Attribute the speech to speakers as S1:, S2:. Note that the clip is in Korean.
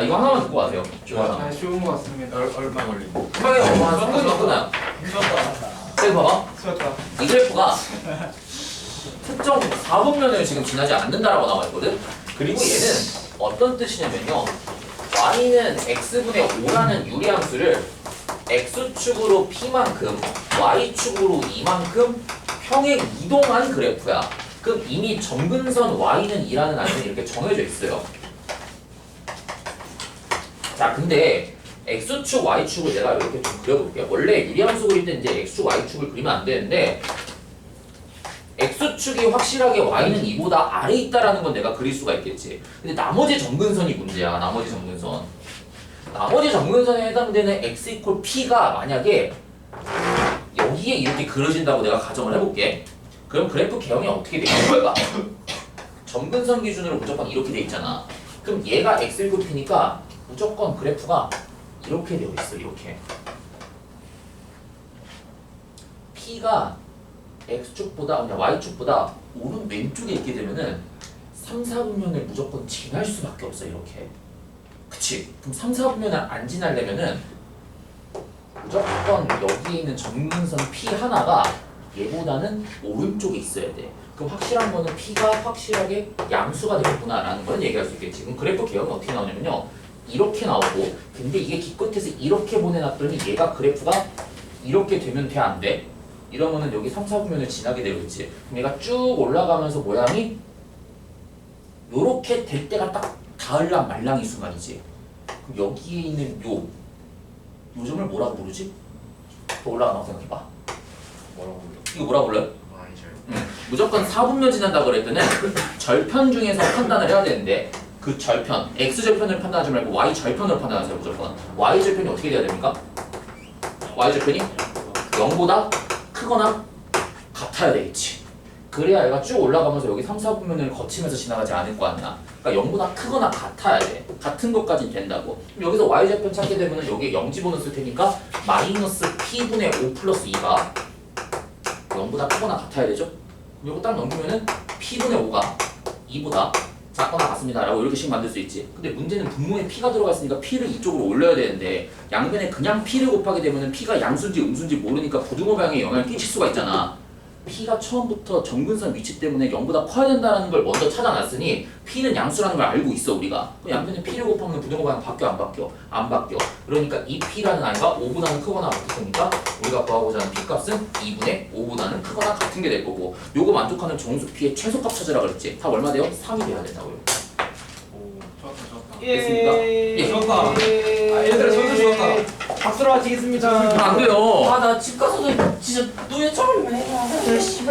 S1: 아 이거 하나만 듣고 가세요. 하나.
S2: 아, 쉬운 것 같습니다.
S3: 얼, 얼마 걸리고
S1: 금방에 와 3분이면 끝나요. 여기 봐봐.
S2: 수고했다.
S1: 이 그래프가 특정 4분면을 지금 지나지 않는다라고 나와 있거든. 그리고 얘는 어떤 뜻이냐면요. y는 x분의 5라는 유리함수를 x축으로 p만큼 y축으로 이만큼 평행 이동한 그래프야. 그럼 이미 정근선 y는 2라는 안에 이렇게 정해져 있어요. 자, 근데 x축, y축을 내가 이렇게 좀 그려볼게요. 원래 유리함수 그릴 때 이제 x축, y축을 그리면 안 되는데 x축이 확실하게 y는 2보다 아래 있다라는 건 내가 그릴 수가 있겠지. 근데 나머지 정근선이 문제야. 나머지 정근선. 나머지 정근선에 해당되는 x 이퀄 p가 만약에 여기에 이렇게 그려진다고 내가 가정을 해볼게. 그럼 그래프 개형이 어떻게 돼 있는 거야? 정근선 기준으로 무조건 이렇게 돼 있잖아. 그럼 얘가 x 이퀄 p니까 무조건 그래프가 이렇게 되어 있어. 이렇게. p가 x축보다 아니 y축보다 오른 왼쪽에 있게 되면은 3, 4분면을 무조건 지날 수밖에 없어 이렇게 그치? 그럼 3, 4분면을 안 지나려면은 무조건 여기에 있는 정근선 P 하나가 얘보다는 오른쪽에 있어야 돼 그럼 확실한 거는 P가 확실하게 양수가 되겠구나 라는 걸 얘기할 수 있겠지 그럼 그래프 개혁은 어떻게 나오냐면요 이렇게 나오고 근데 이게 기껏해서 이렇게 보내놨더니 얘가 그래프가 이렇게 되면 돼 안 돼? 이러면은 여기 3, 4분면을 지나게 되겠지. 그럼 얘가 쭉 올라가면서 모양이 요렇게 될 때가 딱 가을랑 말랑이 순간이지. 그럼 여기에 있는 요, 요 점을 뭐라고 부르지? 더 올라가나 생각해봐.
S3: 뭐라고 불러?
S1: 이거 뭐라고 불러요? 음, 무조건 4분면 지난다 그랬더니 절편 중에서 판단을 해야 되는데 그 절편, x절편을 판단하지 말고 y절편으로 판단하세요 무조건. y절편이 어떻게 돼야 됩니까? y절편이 0보다 크거나 같아야 되겠지. 그래야 얘가 쭉 올라가면서 여기 3, 4분면을 거치면서 지나가지 않을 거 아니야. 그러니까 0보다 크거나 같아야 돼. 같은 것까지는 된다고. 여기서 y절편 찾게 되면 여기에 0 집어넣을 테니까 마이너스 p분의 5 플러스 2가 0보다 크거나 같아야 되죠? 이거 딱 넘기면은 p분의 5가 2보다 작거나 같습니다. 라고 이렇게 식 만들 수 있지. 근데 문제는 분모에 p가 들어가 있으니까 p를 이쪽으로 올려야 되는데 양변에 그냥 p를 곱하게 되면 은 p가 양수인지 음수인지 모르니까 부등호 방향에 영향을 끼칠 수가 있잖아 p가 처음부터 정근선 위치 때문에 0보다 커야 된다는 걸 먼저 찾아놨으니 p는 양수라는 걸 알고 있어 우리가 그럼 양변에 p를 곱하면 부등호 방향 바뀌어 안 바뀌어? 안 바뀌어 그러니까 이 p라는 아이가 5보다는 크거나 테니까 우리가 구하고자 하는 p 값은 2분의 5보다는 크거나 같은 게 될 거고 요거 만족하는 정수 p의 최소값 찾으라 그랬지 답 얼마 돼요? 3이 돼야 된다고요
S3: 오
S2: 좋았다, 좋았다.
S1: 됐습니까?
S2: 예, 좋았다. 아, 얘들아. 박수로 마치겠습니다.
S1: 안 돼요
S4: 아 나 집 가서도 진짜 노예 처럼 해. 씨발.